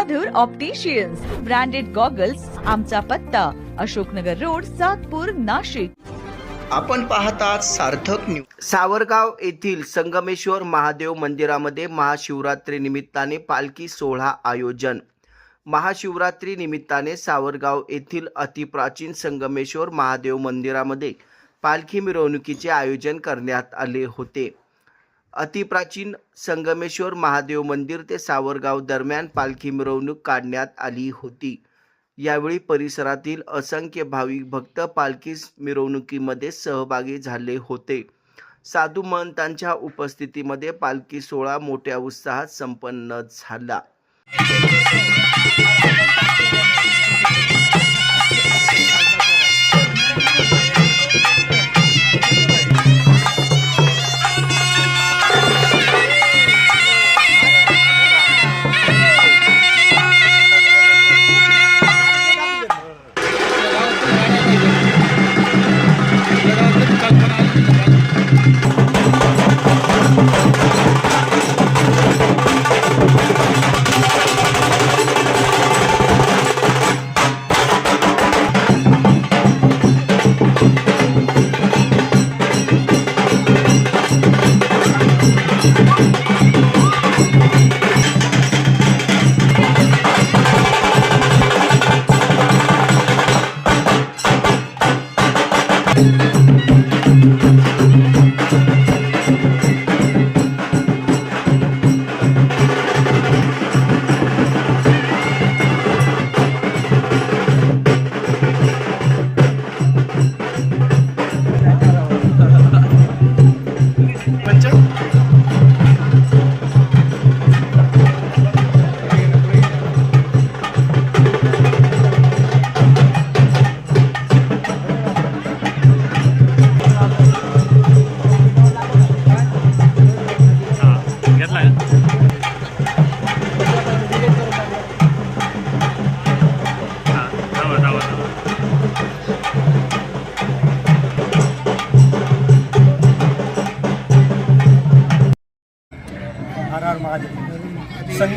मधुर opticians branded goggles आमचा पत्ता Ashoknagar road Satpur Nashik. आपण पाहतात सार्थक न्यूज सावरगाव येथील संगमेश्वर महादेव मंदिरामध्ये महाशिवरात्री निमित्ताने पालखी सोहळा आयोजन. महाशिवरात्री निमित्ताने सावरगाव येथील अतिप्राचीन संगमेश्वर महादेव मंदिरामध्ये पालखी मिरवणुकीचे आयोजन करण्यात आले होते. अतिप्राचीन संगमेश्वर महादेव मंदिर ते सावरगाव दरम्यान पालखी मिरवणूक काढण्यात आली होती. यावेळी परिसरातील असंख्य भाविक भक्त पालखी मिरवणुकीमध्ये सहभागी झाले होते. साधू महंतांच्या उपस्थितीमध्ये पालखी सोहळा मोठ्या उत्साहात संपन्न झाला.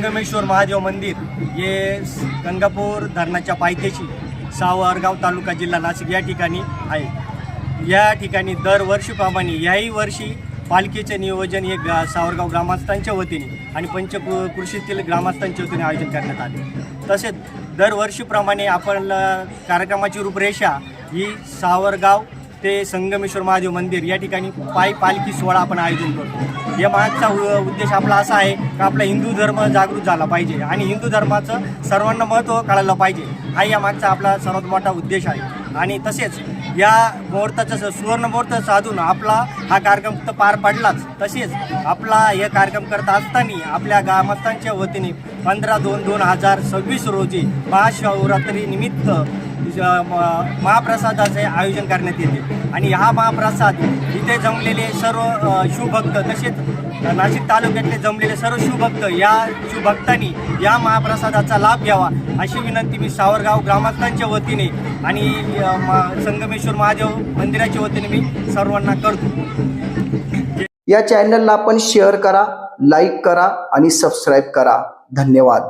संगमेश्वर महादेव मंदिर हे गंगापूर धरणाच्या पायथ्याशी सावरगाव तालुका जिल्हा नाशिक या ठिकाणी आहे. या ठिकाणी दरवर्षीप्रमाणे याही वर्षी पालखीचे नियोजन हे गा सावरगाव ग्रामस्थांच्या वतीने आणि पंचकृ कृषीतील ग्रामस्थांच्या वतीने आयोजन करण्यात आले. तसेच दरवर्षीप्रमाणे आपण कार्यक्रमाची रूपरेषा ही सावरगाव ते संगमेश्वर महादेव मंदिर या ठिकाणी पायी पालखी सोहळा आपण आयोजन करतो. या मागचा उ- उद्देश आपला असा आहे की आपला हिंदू धर्म जागृत झाला पाहिजे आणि हिंदू धर्माचं सर्वांना महत्त्व कळायला पाहिजे. हा या मागचा आपला सर्वात मोठा उद्देश आहे. आणि तसेच या मुहूर्ताचं सुवर्ण मुहूर्त साधून आपला हा कार्यक्रम तर पार पडलाच. तसेच आपला हे कार्यक्रम करत असताना आपल्या ग्रामस्थांच्या वतीने पंधरा दोन दोन हजार सव्वीस रोजी महाशिवरात्री निमित्त महाप्रसादाचे आयोजन करण्यात येते. आणि हा महाप्रसाद इथे जमलेले सर्व शिवभक्त तसेच नाशिक तालुक्यातले जमलेले सर्व शिवभक्त या शिवभक्तांनी या महाप्रसादाचा लाभ घ्यावा अशी विनंती मी सावरगाव ग्रामस्थांच्या वतीने आणि संगमेश्वर महादेव मंदिराच्या वतीने मी सर्वांना करतो. या चॅनलला आपण शेअर करा लाईक करा आणि सबस्क्राईब करा. धन्यवाद.